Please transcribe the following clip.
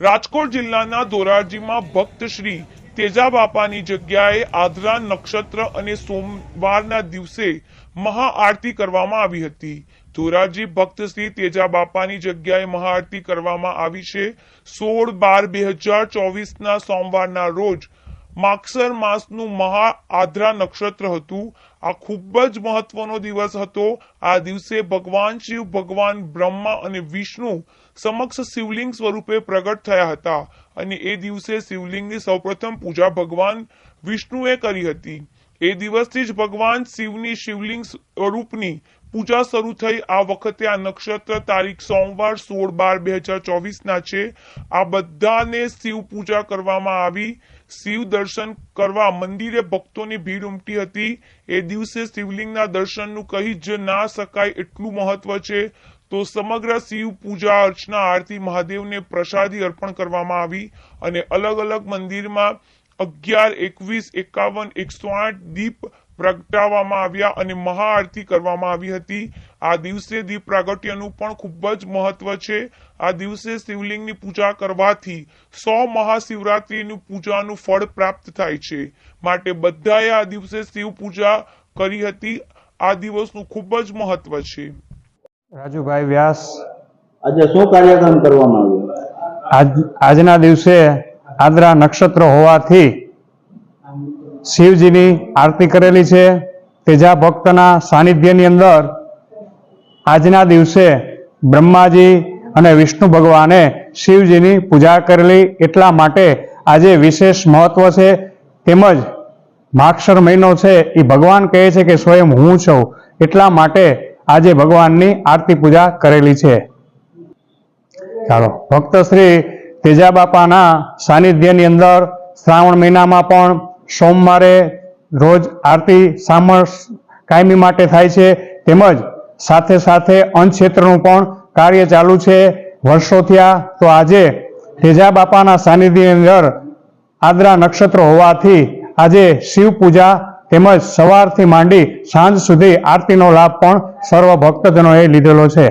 રાજકોટ જિલ્લાના ધોરાજીમાં ભક્ત શ્રી તેજા બાપાની જગ્યાએ આદરા નક્ષત્ર અને સોમવારના દિવસે મહાઆરતી કરવામાં આવી હતી. ધોરાજી ભક્ત શ્રી તેજા બાપાની જગ્યાએ મહાઆરતી કરવામાં આવી છે. સોળ બાર બે હજાર ચોવીસના સોમવારના રોજ માગસર માસનું મહા આદ્રા નક્ષત્ર હતું. આ ખૂબ જ મહત્વનો દિવસ હતો. આ દિવસે ભગવાન શિવ, ભગવાન બ્રહ્મા અને વિષ્ણુ સમક્ષ શિવલિંગ સ્વરૂપે પ્રગટ થયા હતા. અને એ દિવસે શિવલિંગની સૌપ્રથમ પૂજા ભગવાન વિષ્ણુએ કરી હતી. એ દિવસથી જ ભગવાન શિવની શિવલિંગ સ્વરૂપની પૂજા શરૂ થઈ. આ વખતે આ નક્ષત્ર તારીખ સોમવાર સોળ બાર બે હજાર ચોવીસના છે. આ બધાને શિવ પૂજા કરવામાં આવી. શિવ દર્શન કરવા મંદિરે ભક્તોની ભીડ ઉમટી હતી. એ દિવસે શિવલિંગના દર્શનનું કહી જ ના શકાય એટલું મહત્વ છે. તો સમગ્ર શિવ પૂજા અર્ચના આરતી મહાદેવને પ્રસાદી અર્પણ કરવામાં આવી અને અલગ અલગ મંદિરમાં અગિયાર એકવીસ એકાવન એકસો આઠ દીપ પ્રગટાવવામાં આવ્યા અને મહાઆરતી કરવામાં આવી હતી. આ દિવસે દીપ પ્રાગટ્યનું પણ ખૂબ જ મહત્વ છે. આ દિવસે શિવલિંગની પૂજા કરવાથી સો મહાશિવરાત્રીની પૂજાનું ફળ પ્રાપ્ત થાય છે. માટે બધાએ આ દિવસે શિવ પૂજા કરી હતી. આ દિવસનું ખૂબ જ મહત્વ છે. રાજુભાઈ વ્યાસ. આજે શું કાર્યક્રમ કરવામાં આવ્યો? આજ આજના દિવસે આદ્રા નક્ષત્ર હોવાથી શિવજીની આરતી કરેલી છે. તેજા ભક્તના સાનિધ્યની અંદર આજના દિવસે બ્રહ્માજી અને વિષ્ણુ ભગવાને શિવજીની પૂજા કરેલી. એટલા માટે આજે વિશેષ મહત્વ છે. તેમજ માક્ષર મહિનો છે. એ ભગવાન કહે છે કે સ્વયં હું છું. એટલા માટે આજે ભગવાનની આરતી પૂજા કરેલી છે. ચાલો, ભક્ત શ્રી તેજા બાપાના સાનિધ્યની અંદર શ્રાવણ મહિનામાં પણ સોમવારે રોજ આરતી સામર કાયમી માટે થાય છે. તેમજ સાથે સાથે ક્ષેત્રનું પણ કાર્ય ચાલુ છે. વર્ષો થયા તો આજે તેજા બાપાના સાનિધ્યની અંદર આદ્રા નક્ષત્ર હોવાથી આજે શિવ પૂજા તેમજ સવારથી માંડી સાંજ સુધી આરતીનો લાભ પણ સર્વ ભક્તજનોએ લીધેલો છે.